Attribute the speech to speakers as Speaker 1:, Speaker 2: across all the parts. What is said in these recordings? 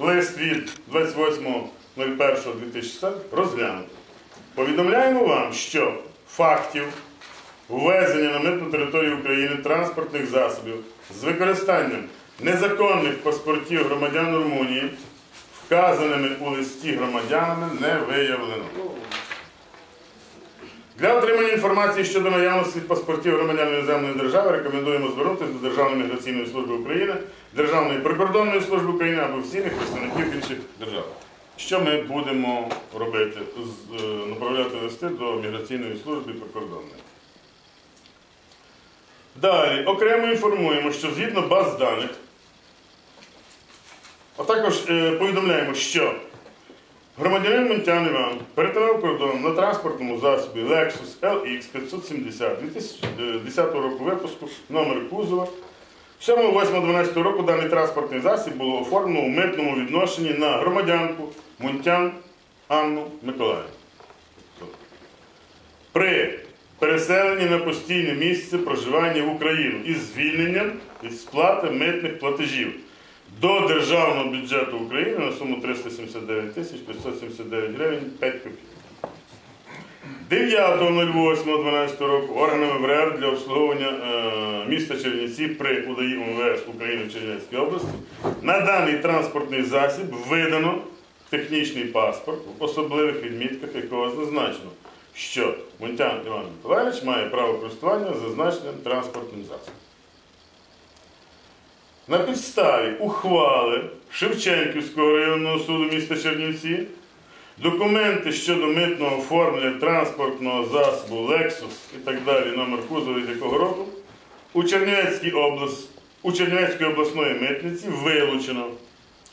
Speaker 1: лист від 28.01.2016 розглянути. Повідомляємо вам, що фактів ввезення на митну територію України транспортних засобів з використанням незаконних паспортів громадян Румунії, вказаними у листі громадянами, не виявлено. Для отримання інформації щодо наявності паспортів громадян іноземної держави рекомендуємо звернутися до Державної міграційної служби України, Державної прикордонної служби України або офіційних представників інших держав. Що ми будемо робити? Е, Направляти листи до міграційної служби прикордонної. Далі окремо інформуємо, що згідно баз даних, а також е, повідомляємо, що громадянин Монтян Іван перетинав кордон на транспортному засобі Lexus LX 570 2010 року випуску номер кузова. 7.8.12 року даний транспортний засіб було оформлено у митному відношенні на громадянку Мунтян Анну Миколаївну. При переселенні на постійне місце проживання в Україну із звільненням від сплати митних платежів до державного бюджету України на суму 379 тисяч 579 гривень 5 копійок. 9.08.12 року органами ВРР для обслуговування е, міста Чернівці при УДАІ УМВС України в Чернівецькій області на даний транспортний засіб видано технічний паспорт, в особливих відмітках якого зазначено, що Мунтян Іван Миколаївич має право користування зазначеним транспортним засобом. На підставі ухвали Шевченківського районного суду міста Чернівці документи щодо митного оформлення транспортного засобу Lexus і так далі, номер кузова від якого року, у Чернівецькій області, у Чернівецькій обласної митниці вилучено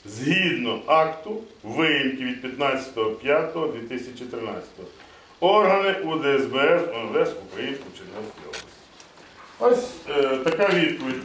Speaker 1: згідно акту виїмки від 15.05.2013 органи УДСБС ОМВС України у Чернівецькій області. Ось е, така відповідь.